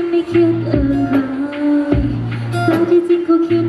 ที่ไม่คิดอะไรแต่ที่จริงเขาคิด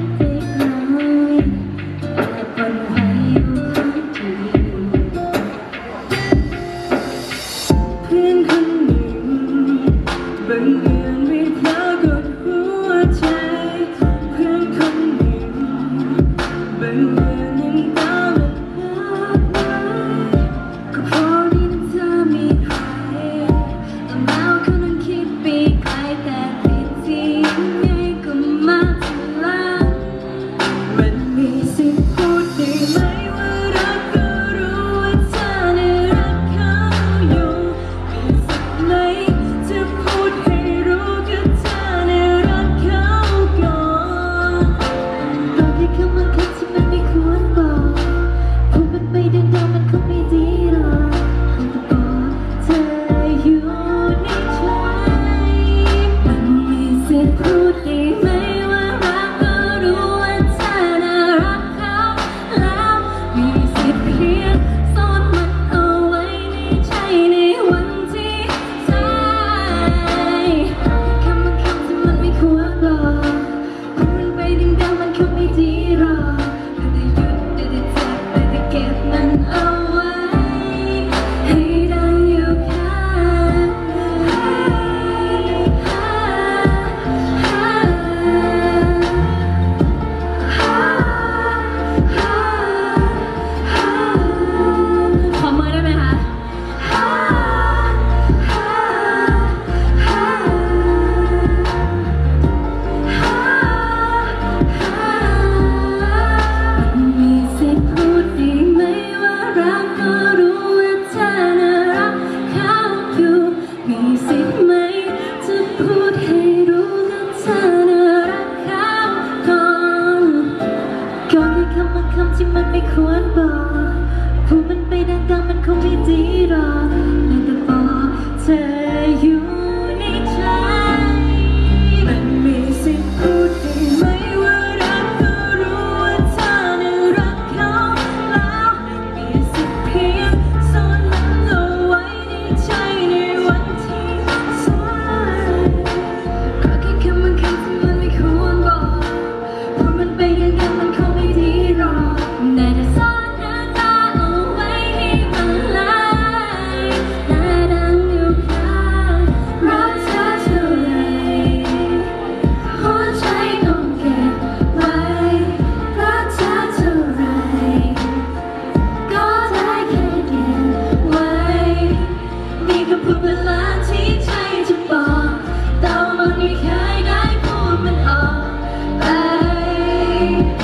ำบางคำที่มันไม่ควรบอกผู้มันไปดังๆมันคงไม่ดีหรอกแต่บอก Bye.